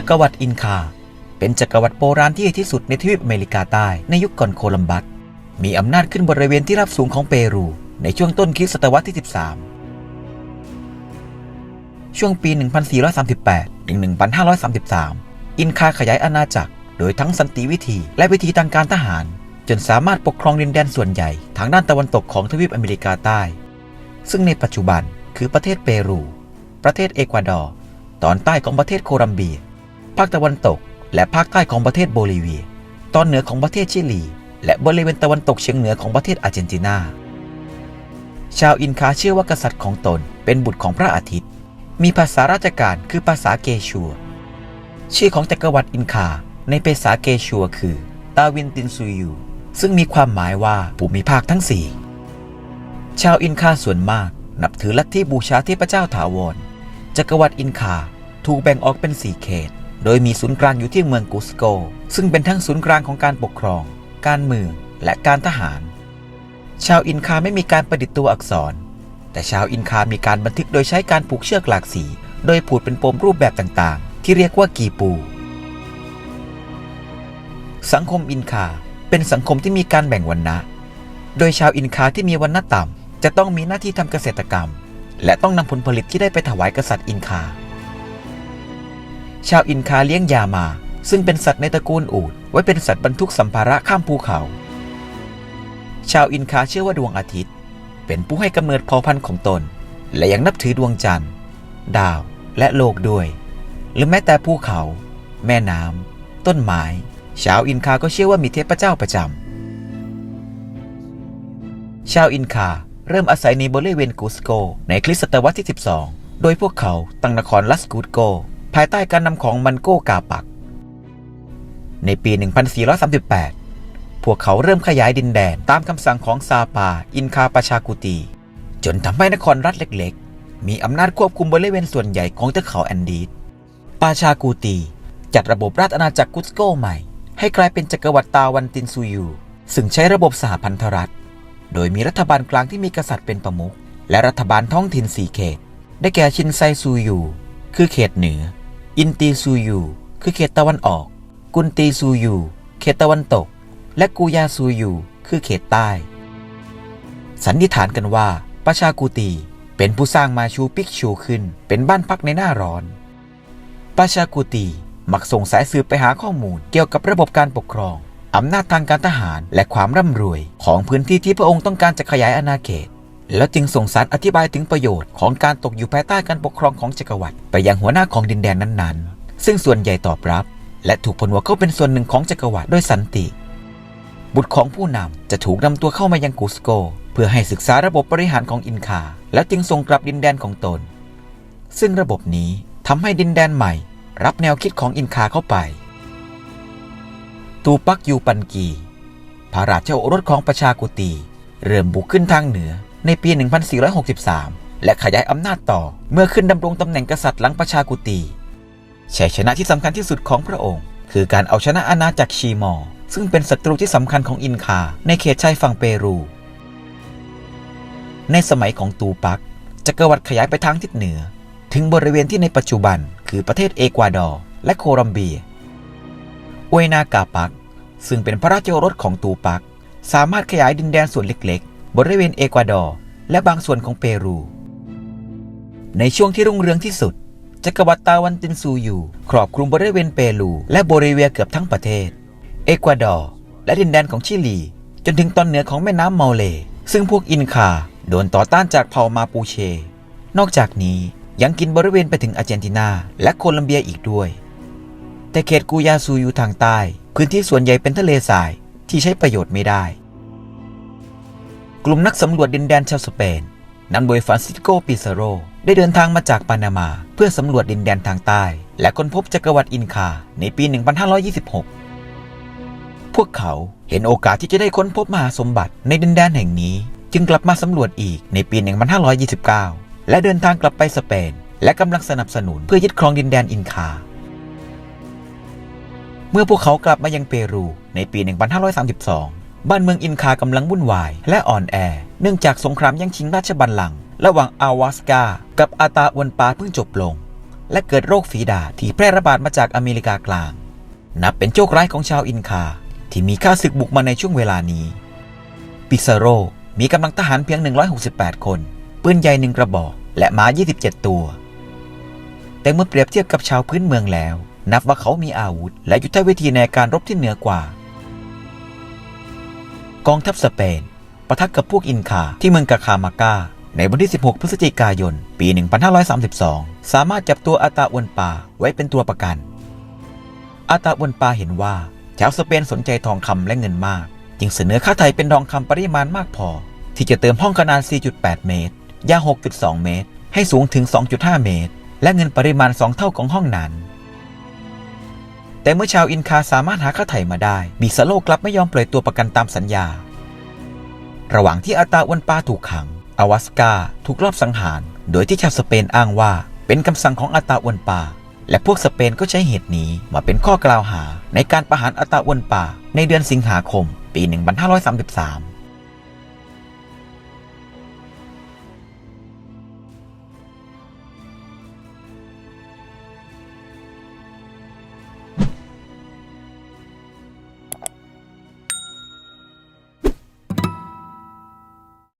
จักรวรรดิอินคา เป็นจักรวรรดิโบราณที่ใหญ่ที่สุดในทวีปอเมริกาใต้ในยุคก่อนโคลัมบัส มีอำนาจขึ้นบริเวณที่ราบสูงของเปรูในช่วงต้นคริสตศตวรรษที่ 13 ช่วงปี 1438 ถึง 1533 อินคาขยายอาณาจักร โดยทั้งสันติวิธีและวิธีทางการทหาร จนสามารถปกครองดินแดนส่วนใหญ่ทางด้านตะวันตกของทวีปอเมริกาใต้ ซึ่งในปัจจุบันคือประเทศเปรู ประเทศเอกวาดอร์ ตอนใต้ของประเทศโคลัมเบีย ภาคตะวันตก และภาคใต้ของประเทศโบลิเวีย ตอนเหนือของประเทศชิลี และบริเวณตะวันตกเฉียงเหนือของประเทศอาร์เจนตินา ชาวอินคาเชื่อว่ากษัตริย์ของตนเป็นบุตรของพระอาทิตย์ มีภาษาราชการคือภาษาเกชัว ชื่อของจักรวรรดิอินคาในภาษาเกชัวคือตาวินตินซูยูซึ่งมีความหมายว่าภูมิภาคทั้งสี่ชาวอินคาส่วนมากนับถือลัทธิบูชาเทพเจ้าถาวร จักรวรรดิอินคาถูกแบ่งออกเป็นสี่เขต โดยมีศูนย์กลางอยู่ที่เมืองกุสโก ซึ่งเป็นทั้งศูนย์กลางของการปกครอง การเมืองและการทหาร ชาวอินคาไม่มีการประดิษฐ์ตัวอักษร แต่ชาวอินคามีการบันทึกโดยใช้การผูกเชือกหลากสี โดยผูดเป็นปมรูปแบบต่างๆ ที่เรียกว่ากีปู สังคมอินคาเป็นสังคมที่มีการแบ่งวรรณะโดยชาวอินคาที่มีวรรณะต่ำจะต้องมีหน้าที่ทำเกษตรกรรม และต้องนำผลผลิตที่ได้ไปถวายกษัตริย์อินคา ชาวอินคาเลี้ยงยามา ซึ่งเป็นสัตว์ในตระกูลอูฐไว้เป็นสัตว์บรรทุกสัมภาระข้ามภูเขา ชาวอินคาเชื่อว่าดวงอาทิตย์ เป็นผู้ให้กำเนิดเผ่าพันธุ์ของตน และยังนับถือดวงจันทร์ ดาวและโลกด้วย หรือแม้แต่ภูเขา แม่น้ำต้นไม้ชาวอินคาก็เชื่อว่ามีเทพเจ้าประจำชาวอินคาเริ่มอาศัยในบริเวณกูสโก ในคริสตศตวรรษที่ 12 โดยพวกเขาตั้งนครลัสกูดโกายใต้การนำของมันโกกาปัก ในปี 1438 พวกเขาเริ่มขยายดินแดนตามคำสั่งของซาปา อินคาปาชากุตี จนทำให้นครรัฐเล็กๆ มีอำนาจควบคุมบริเวณส่วนใหญ่ของเทือกเขาแอนดีสปาชากูตีจัดระบบราชอาณาจักรกุสโกใหม่ ให้กลายเป็นจักรวรรดิตาวันตินซูยู ซึ่งใช้ระบบสหพันธรัฐ โดยมีรัฐบาลกลางที่มีกษัตริย์เป็นประมุขและรัฐบาลท้องถิ่นสี่เขต ได้แก่ชินไซซูยู คือเขตเหนือ อินตีซูยูคือเขตตะวันออก กุนตีซูยูเขตตะวันตก และกูยาซูยูคือเขตใต้ สันนิษฐานกันว่าประชากูตีเป็นผู้สร้างมาชูปิกชูขึ้น เป็นบ้านพักในหน้าร้อนประชากูตีมักส่งสายสืบไปหาข้อมูลเกี่ยวกับระบบการปกครอง อำนาจทางการทหารและความร่ำรวยของพื้นที่ที่พระองค์ต้องการจะขยายอาณาเขต แล้วจึงส่งสารอธิบายถึงประโยชน์ของการตกอยู่ภายใต้การปกครองของจักรวรรดิไปยังหัวหน้าของดินแดนนั้นๆ ซึ่งส่วนใหญ่ตอบรับ และถูกผนวกเข้าเป็นส่วนหนึ่งของจักรวรรดิด้วยสันติ บุตรของผู้นำจะถูกนำตัวเข้ามายังกุสโก เพื่อให้ศึกษาระบบบริหารของอินคา แล้วจึงส่งกลับดินแดนของตน ซึ่งระบบนี้ทำให้ดินแดนใหม่ รับแนวคิดของอินคาเข้าไป ตูปักยูปันกีพระราชโอรสของประชากุตีเริ่มบุกขึ้นทางเหนือ ในปี 1463 และขยายอำนาจต่อเมื่อขึ้นดำรงตำแหน่งกษัตริย์หลังประชากุตีชัยชนะที่สำคัญที่สุดของพระองค์ คือการเอาชนะอาณาจักรชีมอร์ซึ่งเป็นศัตรูที่สำคัญของอินคา ในเขตชายฝั่งเปรู ในสมัยของตูปักจักรวรรดิขยายไปทางทิศเหนือ ถึงบริเวณที่ในปัจจุบัน คือประเทศเอกวาดอร์และโคลัมเบียอวยนากาปักซึ่งเป็นพระราชโอรสของตูปัก สามารถขยายดินแดนส่วนเล็ก บริเวณเอกวาดอร์และบางส่วนของเปรู ในช่วงที่รุ่งเรืองที่สุด จักรวรรดิตาวันตินซูยูครอบคลุมบริเวณเปรู และโบริเวียเกือบทั้งประเทศ เอกวาดอร์และดินแดนของชิลี จนถึงตอนเหนือของแม่น้ำเมาเล ซึ่งพวกอินคาโดนต่อต้านจากเผ่ามาปูเช นอกจากนี้ยังกินบริเวณไปถึงอาร์เจนตินาและโคลัมเบียอีกด้วย แต่เขตกูยาซูอยู่ทางใต้ พื้นที่ส่วนใหญ่เป็นทะเลทรายที่ใช้ประโยชน์ไม่ได้ กลุ่มนักสำรวจดินแดนชาวสเปนนำโดยฟรานซิสโกปิซาโร ได้เดินทางมาจากปานามา เพื่อสำรวจดินแดนทางใต้ และค้นพบจักรวรรดิอินคาในปี 1526 พวกเขาเห็นโอกาสที่จะได้ค้นพบมหาสมบัติในดินแดนแห่งนี้ จึงกลับมาสำรวจอีกในปี 1529 และเดินทางกลับไปสเปน และกำลังสนับสนุนเพื่อยึดครองดินแดนอินคา เมื่อพวกเขากลับมายังเปรูในปี 1532 บ้านเมืองอินคากำลังวุ่นวาย และอ่อนแอ เนื่องจากสงครามแย่งชิงราชบัลลังก์ระหว่างอาวาสกา กับอาตาอวนปาเพิ่งจบลง และเกิดโรคฝีดาษที่แพร่ระบาดมาจากอเมริกากลาง นับเป็นโชคร้ายของชาวอินคา ที่มีข้าศึกบุกมาในช่วงเวลานี้ ปิซาโรมีกำลังทหารเพียง 168 คน ปืนใหญ่หนึ่งกระบอก และม้า 27 ตัว แต่เมื่อเปรียบเทียบกับชาวพื้นเมืองแล้ว นับว่าเขามีอาวุธ และยุทธวิธีในการรบที่เหนือกว่า กองทัพสเปนปะทะกับพวกอินคาที่เมืองกาคามาก้า ในวันที่ 16 พฤศจิกายน ปี 1532 สามารถจับตัวอาตาอวนปาไว้เป็นตัวประกัน อาตาอวนปาเห็นว่าชาวสเปนสนใจทองคำและเงินมาก จึงเสนอค่าไถ่เป็นทองคำปริมาณมากพอ ที่จะเติมห้องขนาด 4.8 เมตร ยาว 6.2 เมตร ให้สูงถึง 2.5 เมตร และเงินปริมาณ 2 เท่าของห้องนั้น แต่เมื่อชาวอินคาสามารถหาค่าไถ่มาได้บิซาโลกลับไม่ยอมปล่อยตัวประกันตามสัญญา ระหว่างที่อาตาอวนปาถูกขัง อวัสกาถูกลอบสังหาร โดยที่ชาวสเปนอ้างว่า เป็นคำสั่งของอาตาอวนปา และพวกสเปนก็ใช้เหตุนี้มาเป็นข้อกล่าวหา ในการประหารอาตาอวนปา ในเดือนสิงหาคม ปี 1533